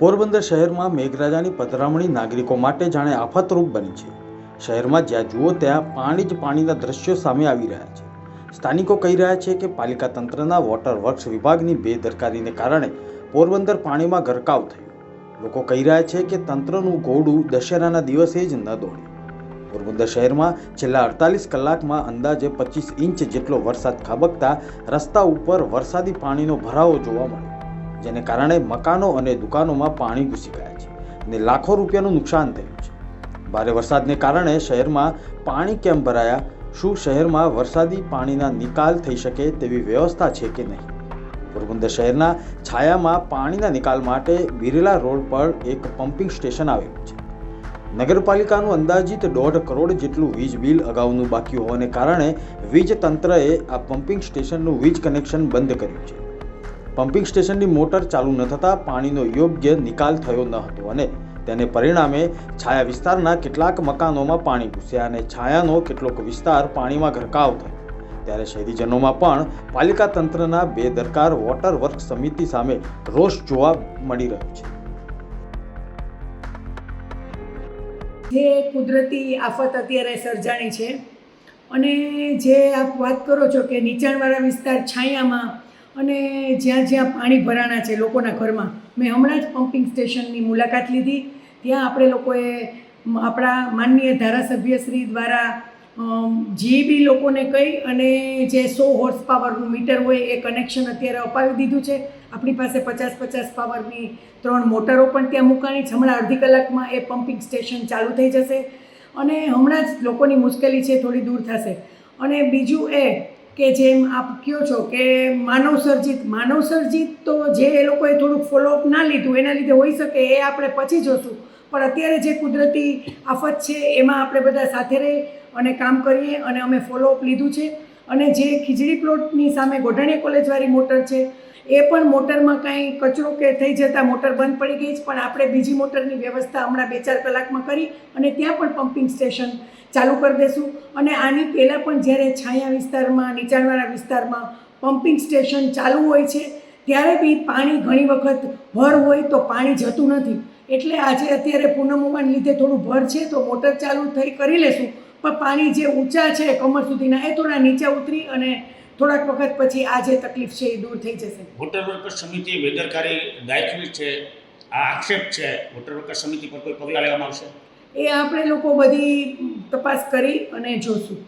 પોરબંદર શહેરમાં મેઘરાજાની પધરામણી નાગરિકો માટે જાણે આફતરૂપ બની છે. શહેરમાં જ્યાં જુઓ ત્યાં પાણી જ પાણીના દ્રશ્યો સામે આવી રહ્યા છે. સ્થાનિકો કહી રહ્યા છે કે પાલિકા તંત્રના વોટર વર્ક્સ વિભાગની બેદરકારીને કારણે પોરબંદર પાણીમાં ગરકાવ થયું. લોકો કહી રહ્યા છે કે તંત્રનું ઘોડું દશેરાના દિવસે જ ન દોડ્યું પોરબંદર શહેરમાં છેલ્લા અડતાલીસ કલાકમાં અંદાજે પચીસ ઇંચ જેટલો વરસાદ ખાબકતા રસ્તા ઉપર વરસાદી પાણીનો ભરાવો જોવા મળ્યો. જેને કારણે મકાનો અને દુકાનોમાં પાણી ઘૂસી ગયા છે અને લાખો રૂપિયાનું નુકસાન થયું છે. ભારે વરસાદને કારણે શહેરમાં પાણી કેમ ભરાયા? શું શહેરમાં વરસાદી પાણીના નિકાલ થઈ શકે તેવી વ્યવસ્થા છે કે નહીં? પોરબંદર શહેરના છાયામાં પાણીના નિકાલ માટે બિરલા રોડ પર એક પમ્પિંગ સ્ટેશન આવેલું છે. નગરપાલિકાનું અંદાજિત દોઢ કરોડ જેટલું વીજ બિલ અગાઉનું બાકી હોવાને કારણે વીજ તંત્રએ આ પમ્પિંગ સ્ટેશનનું વીજ કનેક્શન બંધ કર્યું છે. પમ્પિંગ સ્ટેશનની મોટર ચાલુ ન થતાં પાણીનો યોગ્ય નિકાલ થયો ન હતો અને તેને પરિણામે છાયા વિસ્તારના કેટલાક મકાનોમાં પાણી ઘૂસ્યા અને છાયાનો કેટલોક વિસ્તાર પાણીમાં ગરકાવ થયો. ત્યારે શહેરીજનોમાં પણ પાલિકા તંત્રના બેદરકાર વોટર વર્ક સમિતિ સામે રોષ જોવા મળી રહ્યો છે. જે કુદરતી આફત અત્યારે સર્જાણી છે અને જે આપ વાત કરો છો કે નીચાણવાળા વિસ્તાર છાયામાં અને જ્યાં જ્યાં પાણી ભરાણા છે લોકોના ઘરમાં, મેં હમણાં જ પમ્પિંગ સ્ટેશનની મુલાકાત લીધી. ત્યાં આપણે લોકોએ આપણા માનનીય ધારાસભ્યશ્રી દ્વારા જે બી લોકોને કહી અને જે સો હોર્સ પાવરનું મીટર હોય એ કનેક્શન અત્યારે અપાવી દીધું છે. આપણી પાસે પચાસ પચાસ પાવરની ત્રણ મોટરો પણ ત્યાં મૂકાણી છે. હમણાં અડધી કલાકમાં એ પમ્પિંગ સ્ટેશન ચાલુ થઈ જશે. અને હમણાં જ લોકોની મુશ્કેલી છે, થોડી દૂર થશે. અને બીજું એ કે જેમ આપ કહો છો કે માનવ સર્જિત માનવ સર્જિત તો જે એ લોકોએ થોડુંક ફોલોઅપ ના લીધું, એના લીધે હોઈ શકે એ આપણે પછી જોશું. પણ અત્યારે જે કુદરતી આફત છે, એમાં આપણે બધા સાથે રહી અને કામ કરીએ અને અમે ફોલોઅપ લીધું છે. અને જે ખીજડી પ્લોટની સામે ગોઢાણી કોલેજવાળી મોટર છે, એ પણ મોટરમાં કાંઈ કચરો કે થઈ જતાં મોટર બંધ પડી ગઈ છે, પણ આપણે બીજી મોટરની વ્યવસ્થા હમણાં બે ચાર કલાકમાં કરી અને ત્યાં પણ પમ્પિંગ સ્ટેશન ચાલુ કરી દઈશું અને આની પહેલાં પણ જ્યારે છાયા વિસ્તારમાં, નીચાણવાળા વિસ્તારમાં પમ્પિંગ સ્ટેશન ચાલુ હોય છે, ત્યારે બી પાણી ઘણી વખત ભર હોય તો પાણી જતું નથી. એટલે આજે અત્યારે પૂનમ લીધે થોડું ભર છે, તો મોટર ચાલુ થઈ કરી લેશું. પણ પાણી જે ઊંચા છે કમર સુધીના એ થોડા નીચે ઉતરી અને થોડાક વખત પછી આ જે તકલીફ છે એ દૂર થઈ જશે. વોટર વર્કર સમિતિ બેદરકારી દાયકવી છે આ આક્ષેપ છે વોટર વર્કર સમિતિ પર કોઈ પગલાં લેવામાં આવશે? એ આપણે લોકો બધી તપાસ કરી અને જોશું.